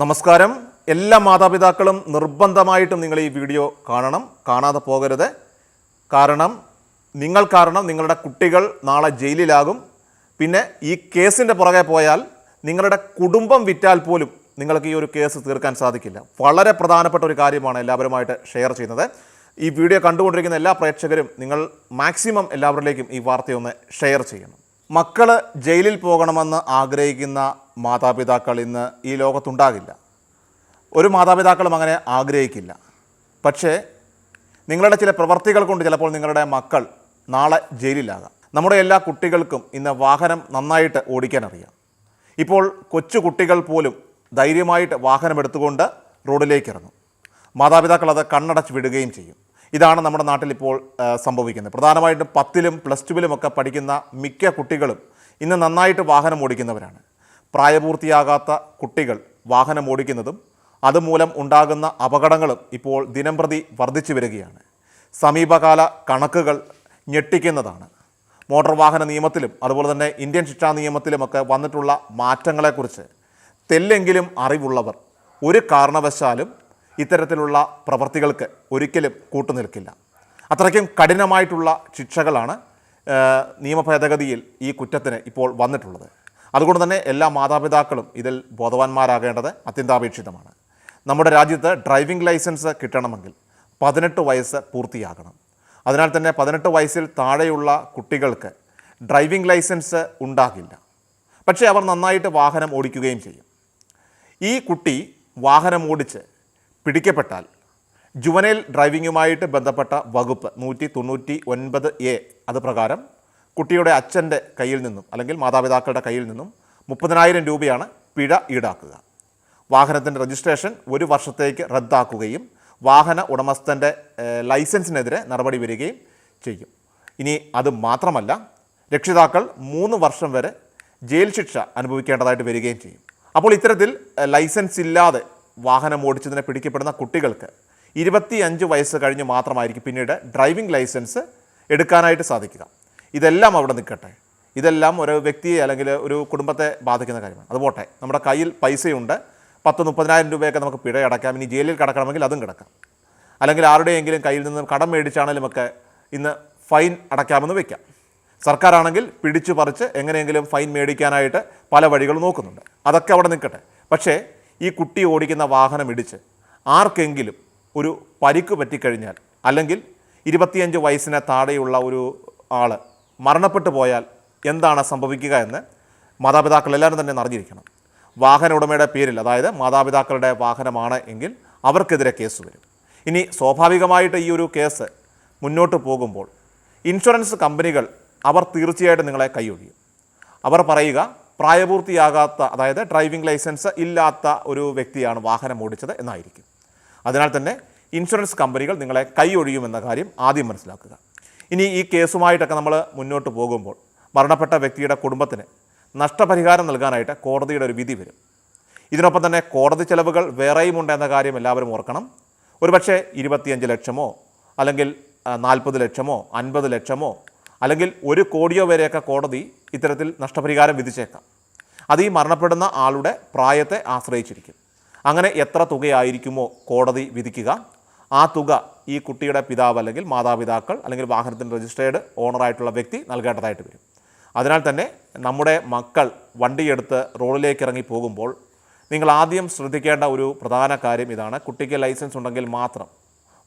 നമസ്കാരം. എല്ലാ മാതാപിതാക്കളും നിർബന്ധമായിട്ടും നിങ്ങൾ ഈ വീഡിയോ കാണണം. കാണാതെ പോകരുത്. കാരണം നിങ്ങൾ കാരണം നിങ്ങളുടെ കുട്ടികൾ നാളെ ജയിലിലാകും. പിന്നെ ഈ കേസിന്റെ പുറകെ പോയാൽ നിങ്ങളുടെ കുടുംബം വിറ്റാൽ പോലും നിങ്ങൾക്ക് ഈ ഒരു കേസ് തീർക്കാൻ സാധിക്കില്ല. വളരെ പ്രധാനപ്പെട്ട ഒരു കാര്യമാണ് എല്ലാവരുമായിട്ട് ഷെയർ ചെയ്യുന്നത്. ഈ വീഡിയോ കണ്ടുകൊണ്ടിരിക്കുന്ന എല്ലാ പ്രേക്ഷകരും നിങ്ങൾ മാക്സിമം എല്ലാവരിലേക്കും ഈ വാർത്തയൊന്ന് ഷെയർ ചെയ്യണം. മക്കൾ ജയിലിൽ പോകണമെന്ന് ആഗ്രഹിക്കുന്ന മാതാപിതാക്കൾ ഇന്ന് ഈ ലോകത്തുണ്ടാകില്ല. ഒരു മാതാപിതാക്കളും അങ്ങനെ ആഗ്രഹിക്കില്ല. പക്ഷേ നിങ്ങളുടെ ചില പ്രവർത്തികൾ കൊണ്ട് ചിലപ്പോൾ നിങ്ങളുടെ മക്കൾ നാളെ ജയിലിലാകാം. നമ്മുടെ എല്ലാ കുട്ടികൾക്കും ഇന്ന് വാഹനം നന്നായിട്ട് ഓടിക്കാൻ അറിയാം ഇപ്പോൾ കൊച്ചു കുട്ടികൾ പോലും ധൈര്യമായിട്ട് വാഹനം എടുത്തുകൊണ്ട് റോഡിലേക്ക് ഇറങ്ങും മാതാപിതാക്കൾ അത് കണ്ണടച്ച് വിടുകയും ചെയ്യും. ഇതാണ് നമ്മുടെ നാട്ടിൽ ഇപ്പോൾ സംഭവിക്കുന്നത്. പ്രധാനമായിട്ടും പത്തിലും പ്ലസ് ടുവിലുമൊക്കെ പഠിക്കുന്ന മിക്ക കുട്ടികളും ഇന്ന് നന്നായിട്ട് വാഹനം ഓടിക്കുന്നവരാണ്. പ്രായപൂർത്തിയാകാത്ത കുട്ടികൾ വാഹനം ഓടിക്കുന്നതും അതുമൂലം ഉണ്ടാകുന്ന അപകടങ്ങളും ഇപ്പോൾ ദിനംപ്രതി വർദ്ധിച്ചു വരികയാണ്. സമീപകാല കണക്കുകൾ ഞെട്ടിക്കുന്നതാണ്. മോട്ടോർ വാഹന നിയമത്തിലും അതുപോലെ തന്നെ ഇന്ത്യൻ ശിക്ഷാ നിയമത്തിലുമൊക്കെ വന്നിട്ടുള്ള മാറ്റങ്ങളെക്കുറിച്ച് തെല്ലെങ്കിലും അറിവുള്ളവർ ഒരു കാരണവശാലും ഇത്തരത്തിലുള്ള പ്രവർത്തികൾക്ക് ഒരിക്കലും കൂട്ടുനിൽക്കില്ല. അത്രയ്ക്കും കഠിനമായിട്ടുള്ള ശിക്ഷകളാണ് നിയമഭേദഗതിയിൽ നിയമ ഭേദഗതിയിൽ ഈ കുറ്റത്തിന് ഇപ്പോൾ വന്നിട്ടുള്ളത്. അതുകൊണ്ട് തന്നെ എല്ലാ മാതാപിതാക്കളും ഇതിൽ ബോധവാന്മാരാകേണ്ടത് അത്യന്താപേക്ഷിതമാണ്. നമ്മുടെ രാജ്യത്ത് ഡ്രൈവിംഗ് ലൈസൻസ് കിട്ടണമെങ്കിൽ പതിനെട്ട് വയസ്സ് പൂർത്തിയാകണം. അതിനാൽ തന്നെ പതിനെട്ട് വയസ്സിൽ താഴെയുള്ള കുട്ടികൾക്ക് ഡ്രൈവിംഗ് ലൈസൻസ് ഉണ്ടാകില്ല. പക്ഷേ അവർ നന്നായിട്ട് വാഹനം ഓടിക്കുകയും ചെയ്യും. ഈ കുട്ടി വാഹനം ഓടിച്ച് പിടിക്കപ്പെട്ടാൽ ജുവനൈൽ ഡ്രൈവിങ്ങുമായിട്ട് ബന്ധപ്പെട്ട വകുപ്പ് നൂറ്റി തൊണ്ണൂറ്റി ഒൻപത് എ അത് പ്രകാരം കുട്ടിയുടെ അച്ഛന്റെ കയ്യിൽ നിന്നും അല്ലെങ്കിൽ മാതാപിതാക്കളുടെ കയ്യിൽ നിന്നും മുപ്പതിനായിരം രൂപയാണ് പിഴ ഈടാക്കുക. വാഹനത്തിന്റെ രജിസ്ട്രേഷൻ ഒരു വർഷത്തേക്ക് റദ്ദാക്കുകയും വാഹന ഉടമസ്ഥന്റെ ലൈസൻസിനെതിരെ നടപടി വരികയും ചെയ്യും. ഇനി അത് മാത്രമല്ല രക്ഷിതാക്കൾ മൂന്ന് വർഷം വരെ ജയിൽ ശിക്ഷ അനുഭവിക്കേണ്ടതായിട്ട് വരികയും ചെയ്യും. അപ്പോൾ ഇത്തരത്തിൽ ലൈസൻസ് ഇല്ലാതെ വാഹനം ഓടിച്ചതിനെ പിടിക്കപ്പെടുന്ന കുട്ടികൾക്ക് ഇരുപത്തി വയസ്സ് കഴിഞ്ഞ് മാത്രമായിരിക്കും പിന്നീട് ഡ്രൈവിംഗ് ലൈസൻസ് എടുക്കാനായിട്ട് സാധിക്കുക. ഇതെല്ലാം അവിടെ നിൽക്കട്ടെ. ഇതെല്ലാം ഒരു വ്യക്തിയെ അല്ലെങ്കിൽ ഒരു കുടുംബത്തെ ബാധിക്കുന്ന കാര്യമാണ്. അത് പോട്ടെ. നമ്മുടെ കയ്യിൽ പൈസയുണ്ട്. പത്ത് മുപ്പതിനായിരം രൂപയൊക്കെ നമുക്ക് പിഴ ഇനി ജയിലിൽ കിടക്കണമെങ്കിൽ അതും കിടക്കാം. അല്ലെങ്കിൽ ആരുടെയെങ്കിലും കയ്യിൽ നിന്ന് കടം മേടിച്ചാണെങ്കിലും ഒക്കെ ഇന്ന് ഫൈൻ അടയ്ക്കാമെന്ന് വയ്ക്കാം സർക്കാരാണെങ്കിൽ പിടിച്ചു പറിച്ച് എങ്ങനെയെങ്കിലും ഫൈൻ മേടിക്കാനായിട്ട് പല വഴികളും നോക്കുന്നുണ്ട്. അതൊക്കെ അവിടെ നിൽക്കട്ടെ. പക്ഷേ ഈ കുട്ടി ഓടിക്കുന്ന വാഹനം ഇടിച്ച് ആർക്കെങ്കിലും ഒരു പരിക്ക് പറ്റിക്കഴിഞ്ഞാൽ അല്ലെങ്കിൽ ഇരുപത്തിയഞ്ച് വയസ്സിന് താഴെയുള്ള ഒരു ആൾ മരണപ്പെട്ടു പോയാൽ എന്താണ് സംഭവിക്കുക എന്ന് മാതാപിതാക്കൾ എല്ലാവരും തന്നെ അറിഞ്ഞിരിക്കണം. വാഹന ഉടമയുടെ പേരിൽ അതായത് മാതാപിതാക്കളുടെ വാഹനമാണ് എങ്കിൽ അവർക്കെതിരെ കേസ് വരും. ഇനി സ്വാഭാവികമായിട്ട് ഈ ഒരു കേസ് മുന്നോട്ട് പോകുമ്പോൾ ഇൻഷുറൻസ് കമ്പനികൾ അവർ തീർച്ചയായിട്ടും നിങ്ങളെ കൈയൊഴിയും. അവർ പറയുക പ്രായപൂർത്തിയാകാത്ത അതായത് ഡ്രൈവിംഗ് ലൈസൻസ് ഇല്ലാത്ത ഒരു വ്യക്തിയാണ് വാഹനം ഓടിച്ചത് എന്നായിരിക്കും. അതിനാൽ തന്നെ ഇൻഷുറൻസ് കമ്പനികൾ നിങ്ങളെ കൈയൊഴിയുമെന്ന കാര്യം ആദ്യം മനസ്സിലാക്കുക. ഇനി ഈ കേസുമായിട്ടൊക്കെ നമ്മൾ മുന്നോട്ട് പോകുമ്പോൾ മരണപ്പെട്ട വ്യക്തിയുടെ കുടുംബത്തിന് നഷ്ടപരിഹാരം നൽകാനായിട്ട് കോടതിയുടെ ഒരു വിധി വരും. ഇതിനൊപ്പം തന്നെ കോടതി ചെലവുകൾ വേറെയുമുണ്ട് എന്ന കാര്യം എല്ലാവരും ഓർക്കണം. ഒരുപക്ഷെ ഇരുപത്തിയഞ്ച് ലക്ഷമോ അല്ലെങ്കിൽ നാൽപ്പത് ലക്ഷമോ അൻപത് ലക്ഷമോ അല്ലെങ്കിൽ ഒരു കോടിയോ വരെയൊക്കെ കോടതി ഇത്തരത്തിൽ നഷ്ടപരിഹാരം വിധിച്ചേക്കാം. അത് ഈ മരണപ്പെടുന്ന ആളുടെ പ്രായത്തെ ആശ്രയിച്ചിരിക്കും. അങ്ങനെ എത്ര തുകയായിരിക്കുമോ കോടതി വിധിക്കുക? ആ തുക ഈ കുട്ടിയുടെ പിതാവ് അല്ലെങ്കിൽ മാതാപിതാക്കൾ അല്ലെങ്കിൽ വാഹനത്തിന്റെ രജിസ്ട്രേഡ് ഓണറായിട്ടുള്ള വ്യക്തി നൽകേണ്ടതായിട്ട് വരും. അതിനാൽ തന്നെ നമ്മുടെ മക്കൾ വണ്ടിയെടുത്ത് റോഡിലേക്ക് ഇറങ്ങി പോകുമ്പോൾ നിങ്ങൾ ആദ്യം ശ്രദ്ധിക്കേണ്ട ഒരു പ്രധാന കാര്യം ഇതാണ്. കുട്ടിക്ക് ലൈസൻസ് ഉണ്ടെങ്കിൽ മാത്രം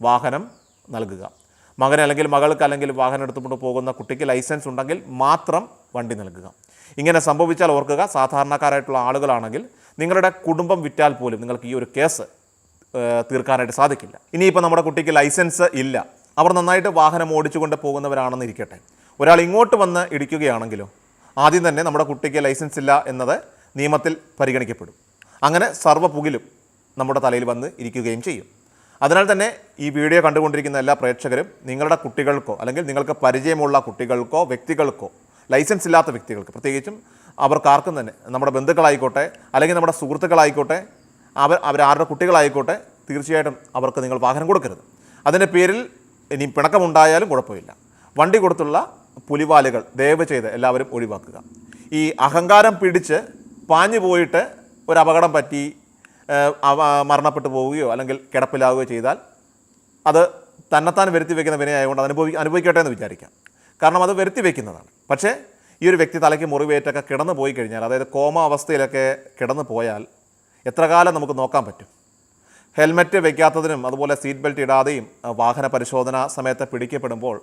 വാഹനം നൽകുക. മകൻ അല്ലെങ്കിൽ മകൾക്ക് അല്ലെങ്കിൽ വാഹനം എടുത്തുകൊണ്ട് പോകുന്ന കുട്ടിക്ക് ലൈസൻസ് ഉണ്ടെങ്കിൽ മാത്രം വണ്ടി നൽകുക. ഇങ്ങനെ സംഭവിച്ചാൽ ഓർക്കുക സാധാരണക്കാരായിട്ടുള്ള ആളുകളാണെങ്കിൽ നിങ്ങളുടെ കുടുംബം വിറ്റാൽ പോലും നിങ്ങൾക്ക് ഈ ഒരു കേസ് തീർക്കാനായിട്ട് സാധിക്കില്ല. ഇനിയിപ്പോൾ നമ്മുടെ കുട്ടിക്ക് ലൈസൻസ് ഇല്ല. അവർ നന്നായിട്ട് വാഹനം ഓടിച്ചുകൊണ്ട് പോകുന്നവരാണെന്ന് ഇരിക്കട്ടെ. ഒരാൾ ഇങ്ങോട്ട് വന്ന് ഇടിക്കുകയാണെങ്കിലോ ആദ്യം തന്നെ നമ്മുടെ കുട്ടിക്ക് ലൈസൻസ് ഇല്ല എന്നത് നിയമത്തിൽ പരിഗണിക്കപ്പെടും. അങ്ങനെ സർവപുകിലും നമ്മുടെ തലയിൽ വന്ന് ഇരിക്കുകയും ചെയ്യും. അതിനാൽ തന്നെ ഈ വീഡിയോ കണ്ടുകൊണ്ടിരിക്കുന്ന എല്ലാ പ്രേക്ഷകരും നിങ്ങളുടെ കുട്ടികൾക്കോ അല്ലെങ്കിൽ നിങ്ങൾക്ക് പരിചയമുള്ള കുട്ടികൾക്കോ വ്യക്തികൾക്കോ ലൈസൻസ് ഇല്ലാത്ത വ്യക്തികൾക്ക് പ്രത്യേകിച്ചും അവർക്കാർക്കും തന്നെ നമ്മുടെ ബന്ധുക്കളായിക്കോട്ടെ അല്ലെങ്കിൽ നമ്മുടെ സുഹൃത്തുക്കളായിക്കോട്ടെ അവർ അവരാരുടെ കുട്ടികളായിക്കോട്ടെ തീർച്ചയായിട്ടും അവർക്ക് നിങ്ങൾ വാഹനം കൊടുക്കരുത്. അതിന്റെ പേരിൽ ഇനി പിണക്കമുണ്ടായാലും കുഴപ്പമില്ല. വണ്ടി കൊടുത്തുള്ള പുലിവാലുകൾ ദയവ് ചെയ്ത് എല്ലാവരും ഒഴിവാക്കുക. ഈ അഹങ്കാരം പിടിച്ച് പാഞ്ഞു പോയിട്ട് ഒരു അപകടം പറ്റി മരണപ്പെട്ടു പോവുകയോ അല്ലെങ്കിൽ കിടപ്പിലാവുകയോ ചെയ്താൽ അത് തന്നെത്താൻ വരുത്തി വെക്കുന്ന വിനയായതുകൊണ്ട് അനുഭവി അനുഭവിക്കട്ടെ എന്ന് വിചാരിക്കാം. കാരണം അത് വരുത്തി വയ്ക്കുന്നതാണ്. പക്ഷേ ഈ ഒരു വ്യക്തി തലയ്ക്ക് മുറിവേറ്റൊക്കെ കിടന്നു പോയി കഴിഞ്ഞാൽ അതായത് കോമ അവസ്ഥയിലൊക്കെ കിടന്നു പോയാൽ എത്ര കാലം നമുക്ക് നോക്കാൻ പറ്റും? ഹെൽമറ്റ് വയ്ക്കാത്തതിനും അതുപോലെ സീറ്റ് ബെൽറ്റ് ഇടാതെയും വാഹന പരിശോധന സമയത്ത് പിടിക്കപ്പെടുമ്പോൾ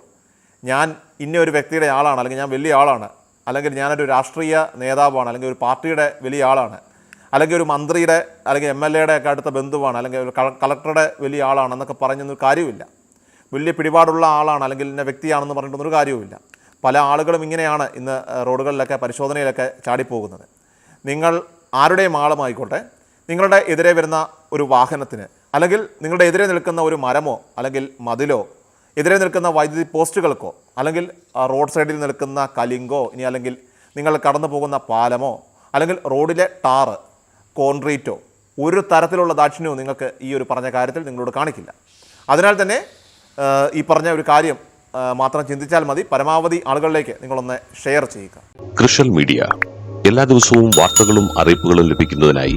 ഞാൻ ഇന്ന ഒരു വ്യക്തിയുടെ ആളാണ് അല്ലെങ്കിൽ ഞാൻ വലിയ ആളാണ് അല്ലെങ്കിൽ ഞാനൊരു രാഷ്ട്രീയ നേതാവാണ് അല്ലെങ്കിൽ ഒരു പാർട്ടിയുടെ വലിയ ആളാണ് അല്ലെങ്കിൽ ഒരു മന്ത്രിയുടെ അല്ലെങ്കിൽ എം എൽ എയുടെ ഒക്കെ അടുത്ത ബന്ധുവാണ് അല്ലെങ്കിൽ ഒരു കളക്ടറുടെ വലിയ ആളാണെന്നൊക്കെ പറഞ്ഞൊന്നും കാര്യമില്ല വലിയ പിടിപാടുള്ള ആളാണ് അല്ലെങ്കിൽ ഇന്ന വ്യക്തിയാണെന്ന് പറഞ്ഞിട്ടൊന്നും കാര്യവുമില്ല. പല ആളുകളും ഇങ്ങനെയാണ് ഇന്ന് റോഡുകളിലൊക്കെ പരിശോധനയിലൊക്കെ ചാടിപ്പോകുന്നത്. നിങ്ങൾ ആരുടെയും ആളുമായിക്കോട്ടെ നിങ്ങളുടെ എതിരെ വരുന്ന ഒരു വാഹനത്തിന് അല്ലെങ്കിൽ നിങ്ങളുടെ എതിരെ നിൽക്കുന്ന ഒരു മരമോ അല്ലെങ്കിൽ മതിലോ എതിരെ നിൽക്കുന്ന വൈദ്യുതി പോസ്റ്റുകൾക്കോ അല്ലെങ്കിൽ റോഡ് സൈഡിൽ നിൽക്കുന്ന കലിങ്കോ ഇനി അല്ലെങ്കിൽ നിങ്ങൾ കടന്നു പോകുന്ന പാലമോ അല്ലെങ്കിൽ റോഡിലെ ടാറ് കോൺക്രീറ്റോ ഒരു തരത്തിലുള്ള ദാക്ഷിണ്യവും നിങ്ങൾക്ക് ഈ ഒരു പറഞ്ഞ കാര്യത്തിൽ നിങ്ങളോട് കാണിക്കില്ല. അതിനാൽ തന്നെ ഈ പറഞ്ഞ ഒരു കാര്യം മാത്രം ചിന്തിച്ചാൽ മതി. പരമാവധി ആളുകളിലേക്ക് നിങ്ങളൊന്ന് ഷെയർ ചെയ്യുക. കൃഷൽ മീഡിയ. എല്ലാ ദിവസവും വാർത്തകളും അറിയിപ്പുകളും ലഭിക്കുന്നതിനായി